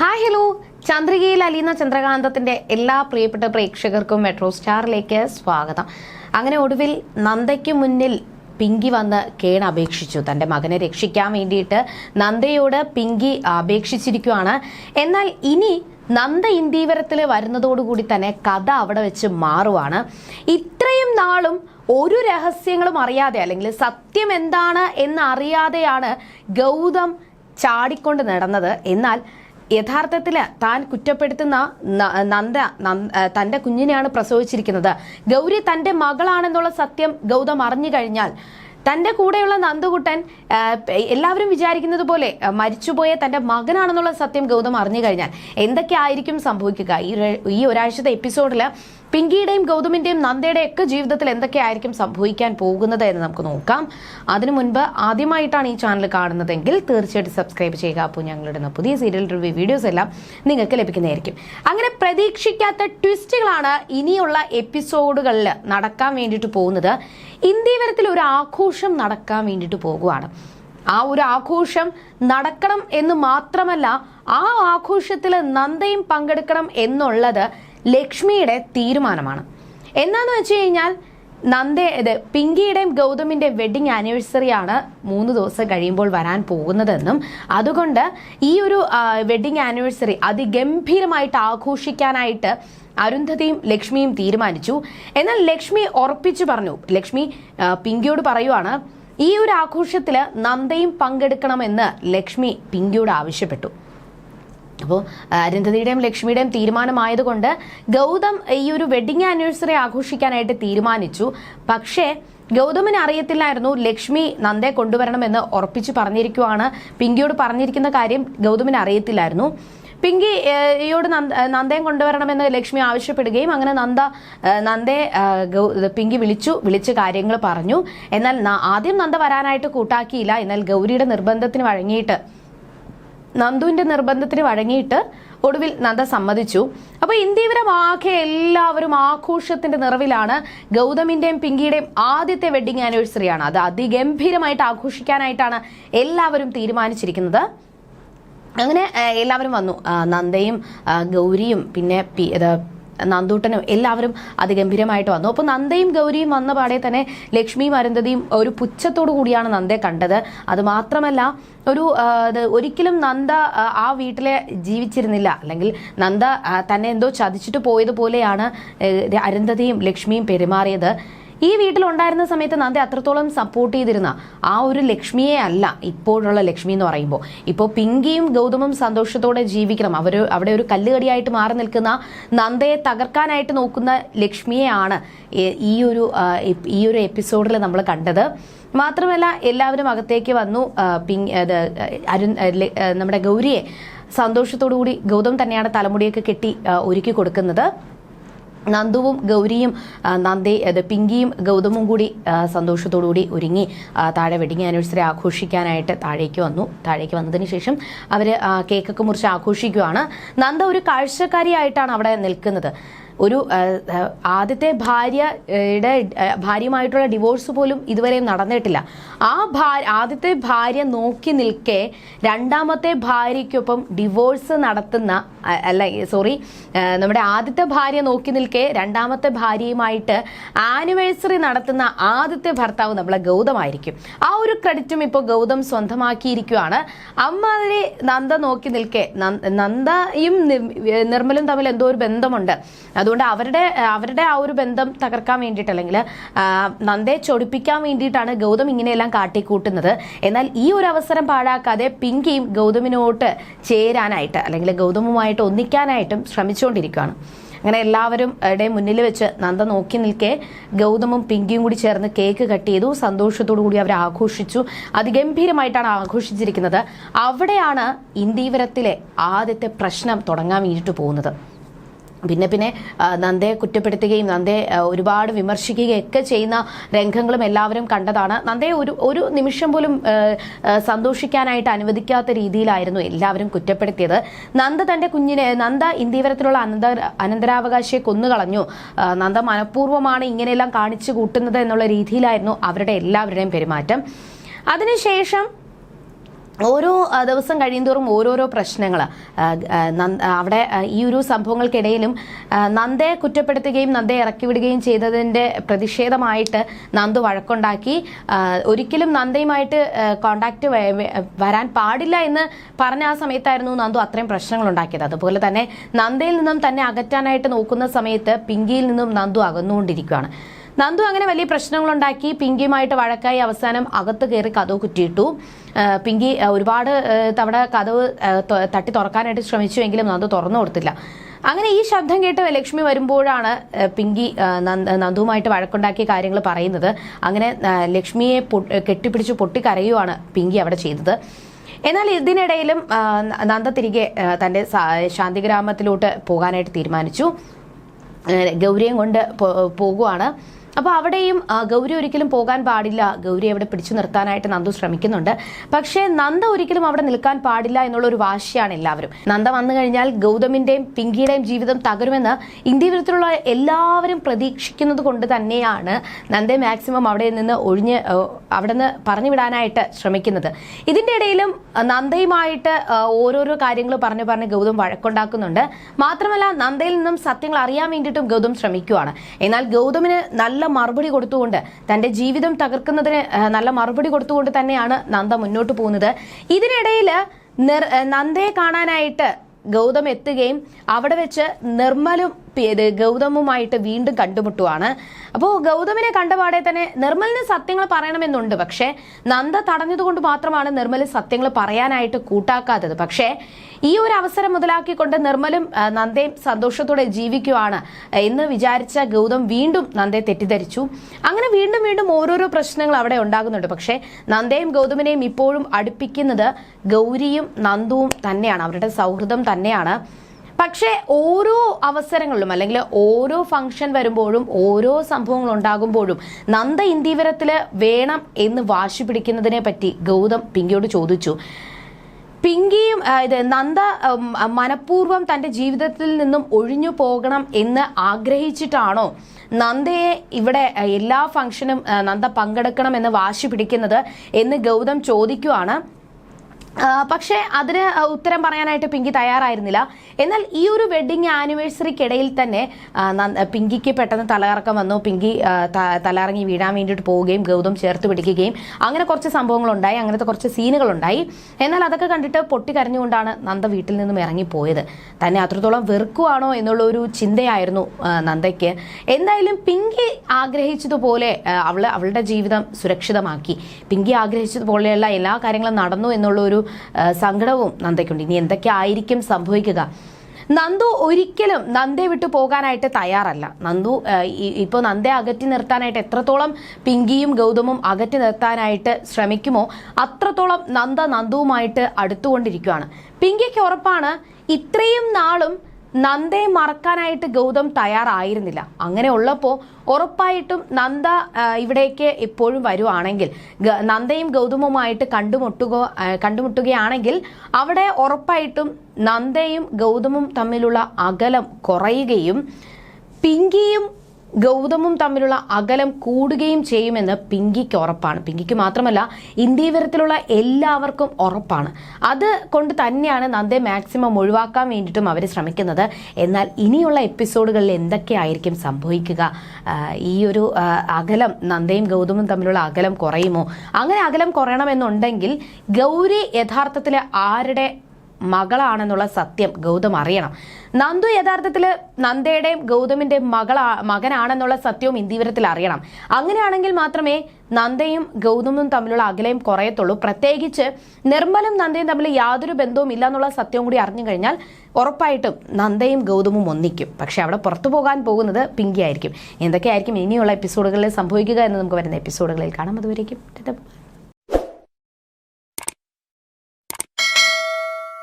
Hi hello ചന്ദ്രികയിൽ അലിയുന്ന ചന്ദ്രകാന്തത്തിന്റെ എല്ലാ പ്രിയപ്പെട്ട പ്രേക്ഷകർക്കും മെട്രോ സ്റ്റാറിലേക്ക് സ്വാഗതം. അങ്ങനെ ഒടുവിൽ നന്ദയ്ക്ക് മുന്നിൽ പിങ്കി വന്ന് കേൺ അപേക്ഷിച്ചു തന്റെ മകനെ രക്ഷിക്കാൻ വേണ്ടിയിട്ട് നന്ദയോട് പിങ്കി അപേക്ഷിച്ചിരിക്കുവാണ്. എന്നാൽ ഇനി നന്ദ ഇന്ദീവരത്തിൽ വരുന്നതോടുകൂടി തന്നെ കഥ അവിടെ വെച്ച് മാറുവാണ്. ഇത്രയും നാളും ഒരു രഹസ്യങ്ങളും അറിയാതെ അല്ലെങ്കിൽ സത്യം എന്താണ് എന്ന് അറിയാതെയാണ് ഗൗതം ചാടിക്കൊണ്ട് നടന്നത്. എന്നാൽ യഥാർത്ഥത്തിൽ താൻ കുറ്റപ്പെടുത്തുന്ന നന്ദ തന്റെ കുഞ്ഞിനെയാണ് പ്രസവിച്ചിരിക്കുന്നത്. ഗൗരി തന്റെ മകളാണെന്നുള്ള സത്യം ഗൗതം അറിഞ്ഞു കഴിഞ്ഞാൽ തന്റെ കൂടെയുള്ള നന്ദുകുട്ടൻ എല്ലാവരും വിചാരിക്കുന്നത് പോലെ മരിച്ചുപോയ തന്റെ മകനാണെന്നുള്ള സത്യം ഗൗതം അറിഞ്ഞു കഴിഞ്ഞാൽ എന്തൊക്കെ ആയിരിക്കും സംഭവിക്കുക? ഈ ഒരാഴ്ചത്തെ എപ്പിസോഡിൽ പിങ്കിയുടെയും ഗൗതമിന്റെയും നന്ദയുടെ ഒക്കെ ജീവിതത്തിൽ എന്തൊക്കെയായിരിക്കും സംഭവിക്കാൻ പോകുന്നത് എന്ന് നമുക്ക് നോക്കാം. അതിനു മുൻപ് ആദ്യമായിട്ടാണ് ഈ ചാനൽ കാണുന്നതെങ്കിൽ തീർച്ചയായിട്ടും സബ്സ്ക്രൈബ് ചെയ്യുക. അപ്പോൾ ഞങ്ങളുടെ പുതിയ സീരിയൽ റിവ്യൂ വീഡിയോസ് എല്ലാം നിങ്ങൾക്ക് ലഭിക്കുന്നതായിരിക്കും. അങ്ങനെ പ്രതീക്ഷിക്കാത്ത ട്വിസ്റ്റുകളാണ് ഇനിയുള്ള എപ്പിസോഡുകളിൽ നടക്കാൻ വേണ്ടിയിട്ട് പോകുന്നത്. ഇന്ത്യവരത്തിൽ ഒരു ആഘോഷം നടക്കാൻ വേണ്ടിയിട്ട് പോകുവാണ്. ആ ഒരു ആഘോഷം നടക്കണം എന്ന് മാത്രമല്ല ആ ആഘോഷത്തിൽ നന്ദയും പങ്കെടുക്കണം എന്നുള്ളത് ലക്ഷ്മിയുടെ തീരുമാനമാണ്. എന്താന്ന് വെച്ച് കഴിഞ്ഞാൽ നന്ദ ഇത് പിങ്കിയുടെയും ഗൗതമിന്റെ വെഡിങ് ആനിവേഴ്സറി ആണ് മൂന്ന് ദിവസം കഴിയുമ്പോൾ വരാൻ പോകുന്നതെന്നും അതുകൊണ്ട് ഈ ഒരു വെഡിങ് ആനിവേഴ്സറി അതിഗംഭീരമായിട്ട് ആഘോഷിക്കാനായിട്ട് അരുന്ധതിയും ലക്ഷ്മിയും തീരുമാനിച്ചു. എന്നാൽ ലക്ഷ്മി ഉറപ്പിച്ചു പറഞ്ഞു ലക്ഷ്മി പിങ്കിയോട് പറയുവാണ് ഈ ഒരു ആഘോഷത്തിൽ നന്ദയും പങ്കെടുക്കണമെന്ന് ലക്ഷ്മി പിങ്കിയോട് ആവശ്യപ്പെട്ടു. അപ്പോൾ അരുന്ധതിയുടെയും ലക്ഷ്മിയുടെയും തീരുമാനമായതുകൊണ്ട് ഗൗതം ഈ ഒരു വെഡിങ് ആനിവേഴ്സറി ആഘോഷിക്കാനായിട്ട് തീരുമാനിച്ചു. പക്ഷേ ഗൗതമിന് അറിയത്തില്ലായിരുന്നു ലക്ഷ്മി നന്ദെ കൊണ്ടുവരണമെന്ന് ഉറപ്പിച്ചു പറഞ്ഞിരിക്കുവാണ്. പിങ്കിയോട് പറഞ്ഞിരിക്കുന്ന കാര്യം ഗൗതമിന് അറിയത്തില്ലായിരുന്നു. പിങ്കി ഈയോട് യോട് നന്ദ നന്ദയും കൊണ്ടുവരണമെന്ന് ലക്ഷ്മി ആവശ്യപ്പെടുകയും അങ്ങനെ നന്ദ നന്ദയെ പിങ്കി വിളിച്ചു വിളിച്ച് കാര്യങ്ങൾ പറഞ്ഞു. എന്നാൽ ആദ്യം നന്ദ വരാനായിട്ട് കൂട്ടാക്കിയില്ല. എന്നാൽ ഗൗരിയുടെ നിർബന്ധത്തിന് വഴങ്ങിയിട്ട് നന്ദുവിന്റെ നിർബന്ധത്തിന് വഴങ്ങിയിട്ട് ഒടുവിൽ നന്ദ സമ്മതിച്ചു. അപ്പൊ ഇന്ത്യവരമാകെ എല്ലാവരും ആഘോഷത്തിന്റെ നിറവിലാണ് ഗൗതമിന്റെയും പിങ്കിയുടെയും ആദ്യത്തെ വെഡിങ് ആനിവേഴ്സറിയാണ് അത് അതിഗംഭീരമായിട്ട് ആഘോഷിക്കാനായിട്ടാണ് എല്ലാവരും തീരുമാനിച്ചിരിക്കുന്നത്. അങ്ങനെ എല്ലാവരും വന്നു. നന്ദയും ഗൗരിയും പിന്നെ നന്ദൂട്ടനും എല്ലാവരും അതിഗംഭീരമായിട്ട് വന്നു. അപ്പോൾ നന്ദയും ഗൗരിയും വന്ന പാടെ തന്നെ ലക്ഷ്മിയും അരുന്ധതിയും ഒരു പുച്ഛത്തോടു കൂടിയാണ് നന്ദയെ കണ്ടത്. അത് മാത്രമല്ല ഒരു ഒരിക്കലും നന്ദ ആ വീട്ടിലെ ജീവിച്ചിരുന്നില്ല. അല്ലെങ്കിൽ നന്ദ തന്നെ എന്തോ ചതിച്ചിട്ട് പോയതുപോലെയാണ് അരുന്ധതിയും ലക്ഷ്മിയും പെരുമാറിയത്. ഈ വീട്ടിലുണ്ടായിരുന്ന സമയത്ത് നന്ദി അത്രത്തോളം സപ്പോർട്ട് ചെയ്തിരുന്ന ആ ഒരു ലക്ഷ്മിയെ അല്ല ഇപ്പോഴുള്ള ലക്ഷ്മി എന്ന് പറയുമ്പോൾ. ഇപ്പോൾ പിങ്കിയും ഗൗതമും സന്തോഷത്തോടെ ജീവിക്കണം. അവർ അവിടെ ഒരു കല്ലുകടിയായിട്ട് മാറി നിൽക്കുന്ന നന്ദയെ തകർക്കാനായിട്ട് നോക്കുന്ന ലക്ഷ്മിയെയാണ് ഈ- ഒരു ഈ ഒരു എപ്പിസോഡിൽ നമ്മൾ കണ്ടത്. മാത്രമല്ല എല്ലാവരും അകത്തേക്ക് വന്നു. പിങ് അരുൺ നമ്മുടെ ഗൗരിയെ സന്തോഷത്തോടു കൂടി ഗൗതം തന്നെയാണ് തലമുടിയൊക്കെ കെട്ടി ഒരുക്കി കൊടുക്കുന്നത്. നന്ദുവും ഗൗരിയും നന്ദി അത് പിങ്കിയും ഗൗതമും കൂടി സന്തോഷത്തോടുകൂടി ഒരുങ്ങി താഴെ വെഡിങ് ആനിവേഴ്സറി ആഘോഷിക്കാനായിട്ട് താഴേക്ക് വന്നു. താഴേക്ക് വന്നതിന് ശേഷം അവർ കേക്കൊക്കെ മുറിച്ച് ആഘോഷിക്കുകയാണ് നന്ദ ഒരു കാഴ്ചക്കാരിയായിട്ടാണ് അവിടെ നിൽക്കുന്നത്. ഒരു ആദ്യത്തെ ഭാര്യയുടെ ഭാര്യയുമായിട്ടുള്ള ഡിവോഴ്സ് പോലും ഇതുവരെയും നടന്നിട്ടില്ല. ആ ഭാര്യ ആദ്യത്തെ ഭാര്യ നോക്കി നിൽക്കെ രണ്ടാമത്തെ ഭാര്യയ്ക്കൊപ്പം ഡിവോഴ്സ് നടത്തുന്ന അല്ല സോറി നമ്മുടെ ആദ്യത്തെ ഭാര്യ നോക്കി നിൽക്കെ രണ്ടാമത്തെ ഭാര്യയുമായിട്ട് ആനിവേഴ്സറി നടത്തുന്ന ആദ്യത്തെ ഭർത്താവ് നമ്മളെ ഗൗതമായിരിക്കും. ആ ഒരു ക്രെഡിറ്റും ഇപ്പോൾ ഗൗതം സ്വന്തമാക്കിയിരിക്കുകയാണ് അമ്മാതിരി നന്ദ നോക്കി നിൽക്കെ. നന്ദയും നിർമ്മലും തമ്മിൽ എന്തോ ഒരു ബന്ധമുണ്ട്. അതുകൊണ്ട് അവരുടെ അവരുടെ ആ ഒരു ബന്ധം തകർക്കാൻ വേണ്ടിയിട്ട് അല്ലെങ്കിൽ നന്ദയെ ചൊടിപ്പിക്കാൻ വേണ്ടിയിട്ടാണ് ഗൗതം ഇങ്ങനെയെല്ലാം കാട്ടിക്കൂട്ടുന്നത്. എന്നാൽ ഈ ഒരു അവസരം പാഴാക്കാതെ പിങ്കിയും ഗൗതമിനോട്ട് ചേരാനായിട്ട് അല്ലെങ്കിൽ ഗൗതമുമായിട്ട് ഒന്നിക്കാനായിട്ടും ശ്രമിച്ചുകൊണ്ടിരിക്കുകയാണ്. അങ്ങനെ എല്ലാവരും മുന്നിൽ വെച്ച് നന്ദ നോക്കി നിൽക്കെ ഗൗതമും പിങ്കിയും കൂടി ചേർന്ന് കേക്ക് കട്ട് ചെയ്തു. സന്തോഷത്തോടു കൂടി അവർ ആഘോഷിച്ചു. അതിഗംഭീരമായിട്ടാണ് ആഘോഷിച്ചിരിക്കുന്നത്. അവിടെയാണ് ഇന്ദീവരത്തിലെ ആദ്യത്തെ പ്രശ്നം തുടങ്ങാൻ വേണ്ടിയിട്ട് പോകുന്നത്. പിന്നെ പിന്നെ നന്ദയെ കുറ്റപ്പെടുത്തുകയും നന്ദയെ ഒരുപാട് വിമർശിക്കുകയും ഒക്കെ ചെയ്യുന്ന രംഗങ്ങളും എല്ലാവരും കണ്ടതാണ്. നന്ദയെ ഒരു ഒരു നിമിഷം പോലും സന്തോഷിക്കാനായിട്ട് അനുവദിക്കാത്ത രീതിയിലായിരുന്നു എല്ലാവരും കുറ്റപ്പെടുത്തിയത്. നന്ദ തന്റെ കുഞ്ഞിനെ നന്ദ ഇന്ത്യവരത്തിലുള്ള അനന്തര അനന്തരാവകാശിയെ കൊന്നുകളഞ്ഞു നന്ദ മനഃപൂർവമാണ് ഇങ്ങനെയെല്ലാം കാണിച്ചു കൂട്ടുന്നത് എന്നുള്ള രീതിയിലായിരുന്നു അവരുടെ എല്ലാവരുടെയും പെരുമാറ്റം. അതിനുശേഷം ഓരോ ദിവസം കഴിയുന്തോറും ഓരോരോ പ്രശ്നങ്ങൾ അവിടെ ഈ ഒരു സംഭവങ്ങൾക്കിടയിലും നന്ദയെ കുറ്റപ്പെടുത്തുകയും നന്ദയെ ഇറക്കി വിടുകയും ചെയ്തതിന്റെ പ്രതിഷേധമായിട്ട് നന്ദു വഴക്കുണ്ടാക്കി. ഒരിക്കലും നന്ദയുമായിട്ട് കോണ്ടാക്ട് വരാൻ പാടില്ല എന്ന് പറഞ്ഞ ആ സമയത്തായിരുന്നു നന്ദു അത്രയും പ്രശ്നങ്ങൾ ഉണ്ടാക്കിയത് അതുപോലെ തന്നെ നന്ദയിൽ നിന്നും തന്നെ അകറ്റാനായിട്ട് നോക്കുന്ന സമയത്ത് പിങ്കിയിൽ നിന്നും നന്ദു അകന്നുകൊണ്ടിരിക്കുകയാണ് നന്ദു അങ്ങനെ വലിയ പ്രശ്നങ്ങളുണ്ടാക്കി. പിങ്കിയുമായിട്ട് വഴക്കായി അവസാനം അകത്ത് കയറി കഥവ് കുറ്റിയിട്ടു. പിങ്കി ഒരുപാട് തവണ കഥവ് തട്ടി തുറക്കാനായിട്ട് ശ്രമിച്ചുവെങ്കിലും നന്ദു തുറന്നു കൊടുത്തില്ല. അങ്ങനെ ഈ ശബ്ദം കേട്ട് ലക്ഷ്മി വരുമ്പോഴാണ് പിങ്കി നന്ദുവുമായിട്ട് വഴക്കുണ്ടാക്കിയ കാര്യങ്ങൾ പറയുന്നത്. അങ്ങനെ ലക്ഷ്മിയെ കെട്ടിപ്പിടിച്ച് പൊട്ടിക്കരയുവാണ് പിങ്കി അവിടെ ചെയ്തത്. എന്നാൽ ഇതിനിടയിലും നന്ദ തിരികെ തന്റെ ശാന്തിഗ്രാമത്തിലോട്ട് പോകാനായിട്ട് തീരുമാനിച്ചു. ഗൗരിയും കൊണ്ട് പോകുവാണ് അപ്പോൾ അവിടെയും ഗൗരി ഒരിക്കലും പോകാൻ പാടില്ല. ഗൗരി അവിടെ പിടിച്ചു നിർത്താനായിട്ട് നന്ദു ശ്രമിക്കുന്നുണ്ട്. പക്ഷേ നന്ദ ഒരിക്കലും അവിടെ നിൽക്കാൻ പാടില്ല എന്നുള്ള ഒരു വാശിയാണ് എല്ലാവരും. നന്ദ വന്നു കഴിഞ്ഞാൽ ഗൗതമിന്റെയും പിങ്കിയുടെയും ജീവിതം തകരുമെന്ന് ഇന്ത്യ വിധത്തിലുള്ള എല്ലാവരും പ്രതീക്ഷിക്കുന്നത് കൊണ്ട് തന്നെയാണ് നന്ദയെ മാക്സിമം അവിടെ നിന്ന് ഒഴിഞ്ഞ് അവിടെ നിന്ന് പറഞ്ഞു വിടാനായിട്ട് ശ്രമിക്കുന്നത്. ഇതിന്റെ ഇടയിലും നന്ദയുമായിട്ട് ഓരോരോ കാര്യങ്ങൾ പറഞ്ഞു പറഞ്ഞ് ഗൗതം വഴക്കുണ്ടാക്കുന്നുണ്ട്. മാത്രമല്ല നന്ദയിൽ നിന്നും സത്യങ്ങൾ അറിയാൻ വേണ്ടിയിട്ടും ഗൗതം ശ്രമിക്കുവാണ്. എന്നാൽ ഗൗതമിന് നല്ല മറുപടി കൊടുത്തുകൊണ്ട് തന്റെ ജീവിതം തകർക്കുന്നതിന് നല്ല മറുപടി കൊടുത്തുകൊണ്ട് തന്നെയാണ് നന്ദ മുന്നോട്ട് പോകുന്നത്. ഇതിനിടയിൽ നന്ദയെ കാണാനായിട്ട് ഗൗതം എത്തുകയും അവിടെ വെച്ച് നിർമ്മലും ഗൗതമുമായിട്ട് വീണ്ടും കണ്ടുമുട്ടുവാണ്. അപ്പോൾ ഗൗതമിനെ കണ്ടപാടെ തന്നെ നിർമ്മലിന് സത്യങ്ങൾ പറയണമെന്നുണ്ട്. പക്ഷേ നന്ദ തടഞ്ഞതുകൊണ്ട് മാത്രമാണ് നിർമ്മൽ സത്യങ്ങൾ പറയാനായിട്ട് കൂട്ടാക്കാത്തത്. പക്ഷേ ഈ ഒരു അവസരം മുതലാക്കിക്കൊണ്ട് നിർമ്മലും നന്ദയും സന്തോഷത്തോടെ ജീവിക്കുവാണ്. എന്ന് വിചാരിച്ച ഗൗതം വീണ്ടും നന്ദയെ തെറ്റിദ്ധരിച്ചു. അങ്ങനെ വീണ്ടും വീണ്ടും ഓരോരോ പ്രശ്നങ്ങൾ അവിടെ ഉണ്ടാകുന്നുണ്ട്. പക്ഷേ നന്ദയും ഗൗതമിനെയും ഇപ്പോഴും അടുപ്പിക്കുന്നത് ഗൗരിയും നന്ദുവും തന്നെയാണ്. അവരുടെ സൗഹൃദം തന്നെയാണ്. പക്ഷേ ഓരോ അവസരങ്ങളിലും അല്ലെങ്കിൽ ഓരോ ഫംഗ്ഷൻ വരുമ്പോഴും ഓരോ സംഭവങ്ങൾ ഉണ്ടാകുമ്പോഴും നന്ദ ഇന്ദീവരത്തിൽ വേണം എന്ന് വാശി പിടിക്കുന്നതിനെ പറ്റി ഗൗതം പിങ്കിയോട് ചോദിച്ചു. പിങ്കിയും ഇത് നന്ദ മനഃപൂർവം തന്റെ ജീവിതത്തിൽ നിന്നും ഒഴിഞ്ഞു പോകണം എന്ന് ആഗ്രഹിച്ചിട്ടാണോ നന്ദയെ ഇവിടെ എല്ലാ ഫംഗ്ഷനും നന്ദ പങ്കെടുക്കണം എന്ന് വാശി പിടിക്കുന്നത് എന്ന് ഗൗതം ചോദിക്കുവാണ്. പക്ഷേ അതിന് ഉത്തരം പറയാനായിട്ട് പിങ്കി തയ്യാറായിരുന്നില്ല. എന്നാൽ ഈ ഒരു വെഡിങ് ആനിവേഴ്സറിക്കിടയിൽ തന്നെ പിങ്കിക്ക് പെട്ടെന്ന് തലകറക്കം വന്നു. പിങ്കി തലറങ്ങി വീഴാൻ വേണ്ടിയിട്ട് പോവുകയും ഗൗതം ചേർത്ത് പിടിക്കുകയും അങ്ങനെ കുറച്ച് സംഭവങ്ങളുണ്ടായി. അങ്ങനത്തെ കുറച്ച് സീനുകളുണ്ടായി. എന്നാൽ അതൊക്കെ കണ്ടിട്ട് പൊട്ടി പൊട്ടിക്കരഞ്ഞുകൊണ്ടാണ് നന്ദ വീട്ടിൽ നിന്നും ഇറങ്ങിപ്പോയത്. തന്നെ അത്രത്തോളം വെറുക്കുവാണോ എന്നുള്ള ഒരു ചിന്തയായിരുന്നു നന്ദയ്ക്ക്. എന്തായാലും പിങ്കി ആഗ്രഹിച്ചതുപോലെ അവൾ അവളുടെ ജീവിതം സുരക്ഷിതമാക്കി. പിങ്കി ആഗ്രഹിച്ചതുപോലെയുള്ള എല്ലാ കാര്യങ്ങളും നടന്നു എന്നുള്ള ഒരു സങ്കടവും നന്ദയ്ക്കുണ്ട്. ഇനി എന്തൊക്കെ ആയിരിക്കും സംഭവിക്കുക? നന്ദു ഒരിക്കലും നന്ദയെ വിട്ടു പോകാനായിട്ട് തയ്യാറല്ല. നന്ദു ഇപ്പോൾ നന്ദയെ അകറ്റി നിർത്താനായിട്ട് എത്രത്തോളം പിങ്കിയും ഗൗതമും അകറ്റി നിർത്താനായിട്ട് ശ്രമിക്കുമോ അത്രത്തോളം നന്ദ നന്ദുവുമായിട്ട് അടുത്തുകൊണ്ടിരിക്കുകയാണ് പിങ്കിക്ക് ഉറപ്പാണ് ഇത്രയും നാളും നന്ദയെ മറക്കാനായിട്ട് ഗൗതം തയ്യാറായിരുന്നില്ല. അങ്ങനെ ഉള്ളപ്പോൾ ഉറപ്പായിട്ടും നന്ദ ഇവിടേക്ക് എപ്പോഴും വരുവാണെങ്കിൽ നന്ദയും ഗൗതമുമായിട്ട് കണ്ടുമുട്ടുക കണ്ടുമുട്ടുകയാണെങ്കിൽ അവിടെ ഉറപ്പായിട്ടും നന്ദയും ഗൗതമും തമ്മിലുള്ള അകലം കുറയുകയും പിങ്കിയും ഗൗതമും തമ്മിലുള്ള അകലം കൂടുകയും ചെയ്യുമെന്ന് പിങ്കിക്ക് ഉറപ്പാണ്. പിങ്കിക്ക് മാത്രമല്ല ഇന്ത്യവരത്തിലുള്ള എല്ലാവർക്കും ഉറപ്പാണ്. അത് കൊണ്ട് തന്നെയാണ് നന്ദെ മാക്സിമം ഒഴിവാക്കാൻ വേണ്ടിയിട്ടും അവർ ശ്രമിക്കുന്നത്. എന്നാൽ ഇനിയുള്ള എപ്പിസോഡുകളിൽ എന്തൊക്കെയായിരിക്കും സംഭവിക്കുക? ഈ ഒരു അകലം നന്ദയും ഗൗതമും തമ്മിലുള്ള അകലം കുറയുമോ? അങ്ങനെ അകലം കുറയണമെന്നുണ്ടെങ്കിൽ ഗൗരി യഥാർത്ഥത്തിൽ ആരുടെ മകളാണെന്നുള്ള സത്യം ഗൗതം അറിയണം. നന്ദു യഥാർത്ഥത്തിൽ നന്ദയുടെയും ഗൗതമിന്റെയും മകളാ മകനാണെന്നുള്ള സത്യവും ഇന്ദിവരത്തിൽ അറിയണം. അങ്ങനെയാണെങ്കിൽ മാത്രമേ നന്ദയും ഗൗതമും തമ്മിലുള്ള അകലയും കുറയത്തുള്ളൂ. പ്രത്യേകിച്ച് നിർമ്മലും നന്ദയും തമ്മിൽ യാതൊരു ബന്ധവും ഇല്ല എന്നുള്ള സത്യവും കൂടി അറിഞ്ഞു കഴിഞ്ഞാൽ ഉറപ്പായിട്ടും നന്ദയും ഗൗതമും ഒന്നിക്കും. പക്ഷെ അവിടെ പുറത്തു പോകാൻ പോകുന്നത് പിങ്കി ആയിരിക്കും എന്തൊക്കെയായിരിക്കും ഇനിയുള്ള എപ്പിസോഡുകളിൽ സംഭവിക്കുക എന്ന് നമുക്ക് വരുന്ന എപ്പിസോഡുകളിൽ കാണാം. അതുവരേക്കും